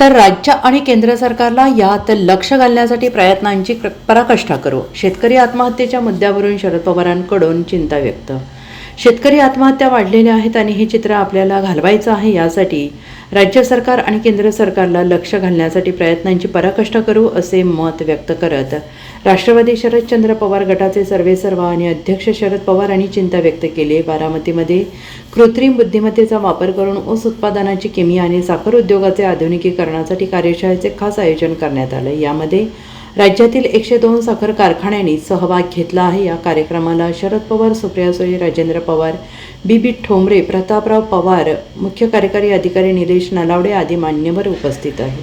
तर राज्य आणि केंद्र सरकारला यात लक्ष घालण्यासाठी प्रयत्नांची पराकाष्ठा करू. शेतकरी आत्महत्येच्या मुद्द्यावरून शरद पवारांकडून चिंता व्यक्त शेतकरी आत्महत्या वाढलेल्या आहेत आणि हे चित्र आपल्याला घालवायचं आहे यासाठी राज्य सरकार आणि केंद्र सरकारला लक्ष घालण्यासाठी प्रयत्नांची पराकष्ट करू असे मत व्यक्त करत राष्ट्रवादी शरदचंद्र पवार गटाचे सर्वेसर्वा आणि अध्यक्ष शरद पवार यांनी चिंता व्यक्त केली. बारामतीमध्ये कृत्रिम बुद्धिमत्तेचा वापर करून ऊस उत्पादनाची किमी आणि साखर उद्योगाचे आधुनिकीकरणासाठी कार्यशाळेचे खास आयोजन करण्यात आलं. यामध्ये राज्यातील एकशे दोन साखर कारखान्यांनी सहभाग घेतला आहे. या कार्यक्रमाला शरद पवार सुप्रिया सुळे राजेंद्र पवार बीबी ठोंबरे प्रतापराव पवार मुख्य कार्यकारी अधिकारी निलेश नलावडे आदी मान्यवर उपस्थित आहे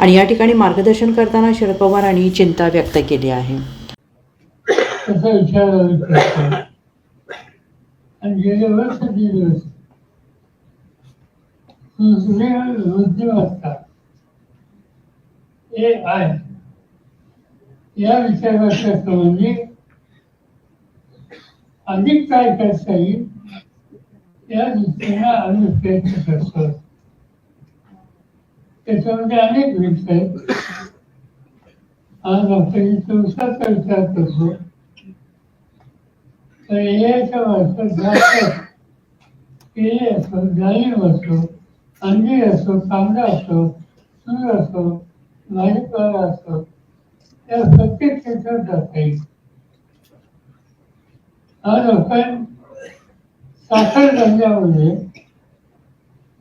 आणि या ठिकाणी मार्गदर्शन करताना शरद पवारांनी चिंता व्यक्त केली आहे. आणि गेले वर्ष दुसरे ए आय. या विचाराच्या म्हणजे अधिक काय करता येईल या दृष्टीनं आम्ही प्रयत्न करतो. त्याच्यामध्ये अनेक विषय आहेत. आज आपण दिवसाचा विचार करतो. तर याच्या मार्फत केळी असो डाळिंब असो अंडी असो कांदा असो सूर असो भाजीपाला असो त्या प्रत्येक क्षेत्रात जाता येईल आज आपण साखर धंद्यामध्ये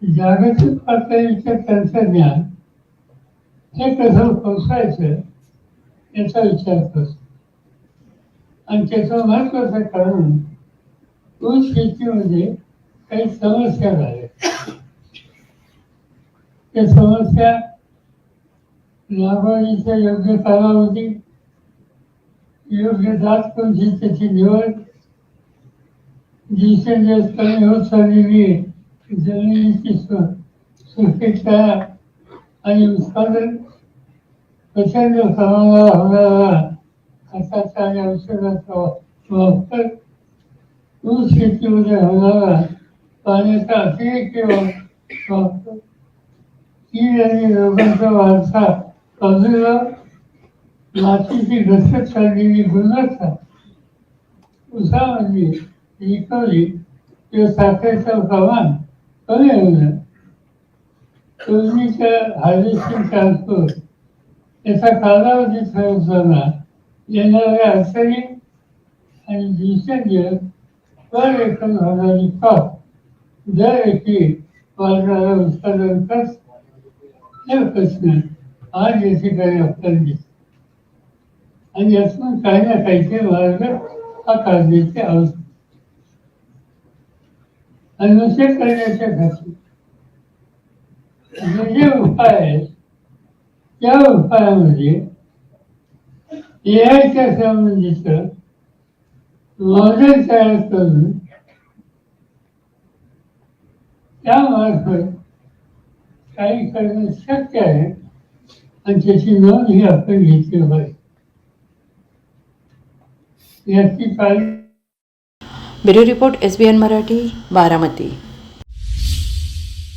जागतिक पातळीचे तंत्रज्ञान हे कसं पोसायचं याचा विचार करतो. आणि त्याचं महत्वाचं कारण ऊस शेतीमध्ये काही समस्या झाल्या. त्या समस्या लागवडीचा योग्य कालावधी योग्य जात कोणती त्याची निवड दिवसेंदिवस कमी होत चाललेली जमिनीची सु सुपीकता आणि उत्पादन प्रचंड प्रमाणावर होणारा खताचा आणि औषधाचा वापर ऊस शेतीमध्ये होणारा पाण्याचा अतिरिक्त वापर कीड आणि रोगांचा वारसा बाजूला मातीची घसरत चाललेली गुणवत्ता ऊसामध्ये रिकवरी किंवा साखरेचं प्रमाण कमी होणं पूर्वीच्या हार्वेस्टिंग ट्रान्सपोर्ट याचा कालावधी ठरवताना येणाऱ्या अडचणी आणि दिवसेंदिवस पर एकर होणारी पाव दर एकी वाढणारा उत्पादन खर्च हे प्रश्न आज या ठिकाणी आपल्याला आणि यातून काही ना काहीचे मार्ग हा काढण्याची आवश्यक आणि नसे करण्याच्या खाती जे उपाय आहेत त्या उपायामध्ये एआयच्या संबंधित मॉडेल तयार करून त्यामार्फत काही करणं शक्य आहे. आणि त्याची नोंद ही आपण घेतली पाहिजे याची काळजी bureau report S B N Marathi Baramati.